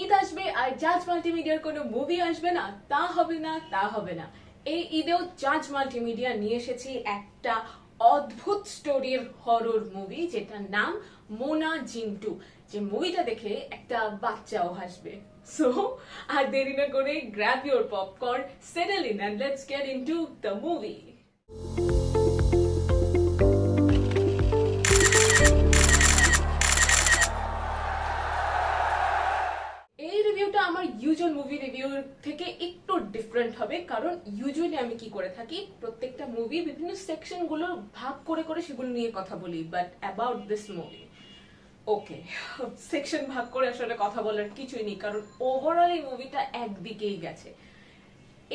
ঈদ আসবে আর জাজ মাল্টিমিডিয়ার কোনো মুভি আসবে না, তা হবে না, তা হবে না। এই ঈদেও জাজ মাল্টিমিডিয়া নিয়ে এসেছি একটা অদ্ভুত স্টোরির হরর মুভি যেটার নাম মোনা জিন্টু। যে মুভিটা দেখে একটা বাচ্চাও হাসবে। সো আর দেরি না করে grab your popcorn settle in and let's get into the movie different হবে। কারণ ইউজুয়ালি আমি কি করে থাকি, প্রত্যেকটা মুভি বিভিন্ন সেকশনগুলো ভাগ করে করে সেগুলো নিয়ে কথা বলি but about this movie okay section ভাগ করে আসলে কথা বলার কিছুই নেই, কারণ ওভারঅল এই মুভিটা একদিকেই গেছে।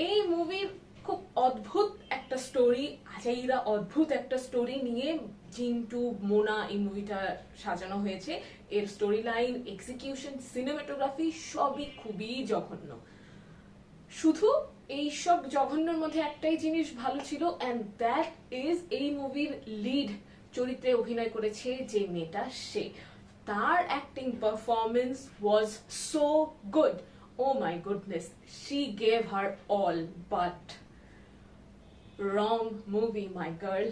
এই মুভির খুব অদ্ভুত একটা স্টোরি আজাইরা অদ্ভুত একটা স্টোরি নিয়ে জিন্টু, মোনা এই মুভিটা সাজানো হয়েছে। এর স্টোরি লাইন এক্সিকিউশন সিনেমাটোগ্রাফি সবই খুবই জঘন্য। শুধু এই সব জঘন্যর মধ্যে একটাই জিনিস ভালো ছিল অ্যান্ড দ্যাট ইজ এই মুভির লিড চরিত্রে অভিনয় করেছে যে মেয়েটা সে। তার acting performance was so good oh my goodness she gave her all but wrong movie my girl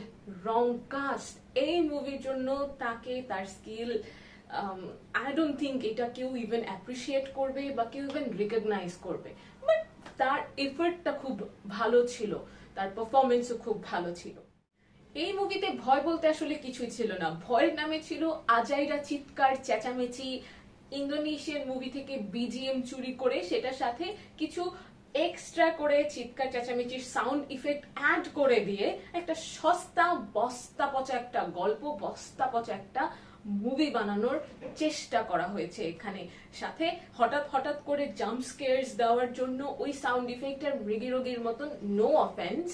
wrong cast এই মুভির জন্য তাকে তার স্কিল আই ডোন্ট থিঙ্ক এটা কেউ ইভেন অ্যাপ্রিসিয়েট করবে বা কেউ ইভেন রিকগনাইজ করবে। বাট তার এফার্টটা খুব ভালো ছিল, তার পারফরমেন্সও খুব ভালো ছিল। এই মুভিতে ভয় বলতে আসলে কিছুই ছিল না। ভয়ের নামে ছিল আজাইরা চিৎকার, চেঁচামেচি, ইন্দোনেশিয়ান মুভি থেকে বিজিএম চুরি করে সেটার সাথে কিছু এক্সট্রা করে চিৎকার, চেঁচামেচির সাউন্ড ইফেক্ট অ্যাড করে দিয়ে একটা সস্তা, বস্তা পচা একটা গল্প, বস্তা পচা একটা মুভি বানানোর চেষ্টা করা হয়েছে এখানে। সাথে হঠাৎ হঠাৎ করে জাম্প স্কেয়ার্স দেওয়ার জন্য ওই সাউন্ড ইফেক্টের মৃগী রোগীর মতন নো অফেন্স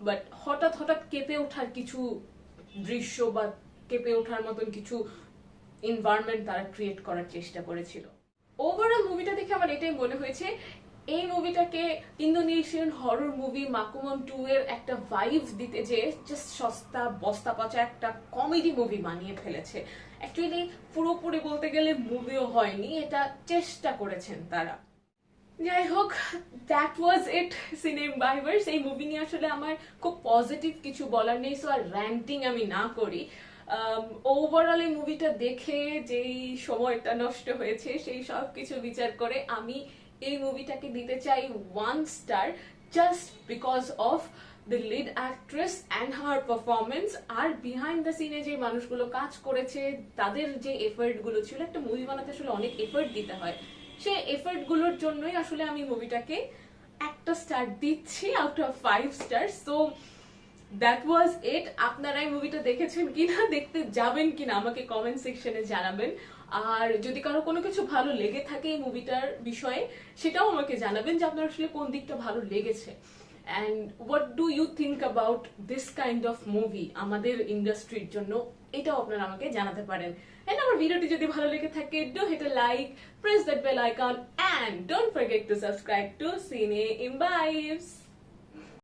বাট হঠাৎ হঠাৎ কেঁপে ওঠার কিছু দৃশ্য বা কেঁপে ওঠার মতন কিছু এনভায়রনমেন্ট তারা ক্রিয়েট করার চেষ্টা করেছিল। ওভারঅল মুভিটা দেখে আমার এটাই মনে হয়েছে এই মুভিটাকে Indonesian horror movie Makmum two এর একটা ভাইভ দিতে যে জাস্ট সস্তা, বস্তা পচা একটা কমেডি মুভি বানিয়ে ফেলেছে। অ্যাকচুয়ালি পুরোপুরি বলতে গেলে মুভিও হয়নি, এটা চেষ্টা করেছেন তারা। যাই হোক দ্যাট ওয়াজ ইট সিনেম বাইভার্স এই মুভি নিয়ে আসলে আমার খুব পজিটিভ কিছু বলার নেই সো আর র্যান্টিং আমি না করি। ওভারঅল এই মুভিটা দেখে যেই সময়টা নষ্ট হয়েছে, সেই সব কিছু বিচার করে আমি এই মুভিটাকে দিতে চাই one star just because of the lead actress and her performance R behind the scene যে মানুষগুলো কাজ করেছে, তাদের যে এফার্টগুলো ছিল, একটা মুভি বানাতে আসলে অনেক এফার্ট দিতে হয়। সেই এফার্টগুলোর জন্যই আসলে আমি মুভিটাকে একটা স্টার দিচ্ছি out of five star so that was it আপনারা এই মুভিটা দেখেছেন কিনা, দেখতে যাবেন কিনা, আমাকে কমেন্ট সেকশনে জানাবেন। আর যদি কারও কোনো কিছু ভালো লেগে থাকে এই মুভিটার বিষয়ে, সেটাও আমাকে জানাবেন যে আপনার আসলে কোন দিকটা ভালো লেগেছে। And what do you think about this kind of movie আমাদের ইন্ডাস্ট্রির জন্য এটাও আপনারা আমাকে জানাতে পারেন। এন্ড আমার ভিডিওটি যদি ভালো লেগে থাকে do hit a like press that bell icon and don't forget to subscribe to Cine Imbibes